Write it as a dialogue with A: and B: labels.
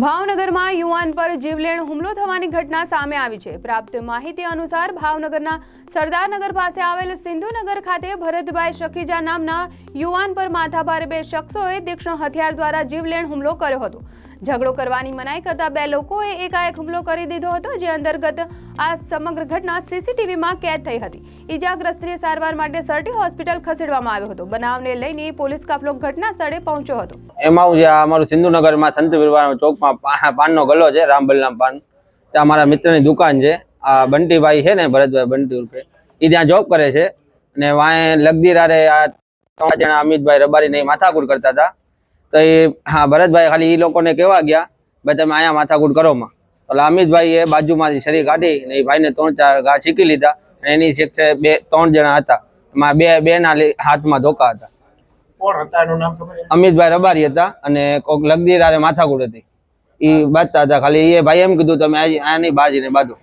A: ભાવનગરમાં યુવાન પર જીવલેણ હુમલો થવાની ઘટના સામે આવી છે. પ્રાપ્ત માહિતી અનુસાર ભાવનગરના સરદારનગર પાસે આવેલ સિંધુનગર ખાતે ભરતભાઈ શખીજા નામના યુવાન પર માથાભારે બે શખ્સોએ તીક્ષ્ણ હથિયાર દ્વારા જીવલેણ હુમલો કર્યો હતો. ઝઘડો કરવાની મનાઈ કરતા બે લોકોએ એકાએક હુમલો કરી દીધો હતો, જે અંતર્ગત આ સમગ્ર ઘટના સીસીટીવીમાં કેદ થઈ હતી. ઈજાગ્રસ્તને સારવાર માટે સરટી હોસ્પિટલ ખસેડવામાં આવ્યો હતો. બનાવને લઈને પોલીસ કાફલો ઘટના સ્થળે પહોંચ્યો હતો.
B: એમાં જે અમારું સિંધુનગરમાં સંત વિરવાનો ચોકમાં પાનનો ગલ્લો છે રામબલરામ પાન. ત્યાં અમારા મિત્રની દુકાન છે. આ બંટીભાઈ છે ને, ભરતભાઈ બંટી રૂપે એ ત્યાં જોબ કરે છે. અને વાંય લગદીરારે આ ત્રણ જણા અમિતભાઈ રબારીને નહીં માથાકુર કરતા હતા. તો એ હા ભરતભાઈ ખાલી એ લોકોને કહેવા ગયા ભાઈ તમે અહીંયા માથાકૂટ કરો માં. એટલે અમિતભાઈ એ બાજુમાંથી શરીર કાઢી ને એ ભાઈને ત્રણ ચાર ઘા શીખી લીધા અને એની શિક્ષક બે ત્રણ જણા હતા. એમાં બે બેના હાથમાં ધોકા હતા. અમિતભાઈ રબારી હતા અને કોક લગદીરારે માથાકૂટ હતી. એ બાજતા હતા. ખાલી એ ભાઈ એમ કીધું તમે આની બાજીને બાજુ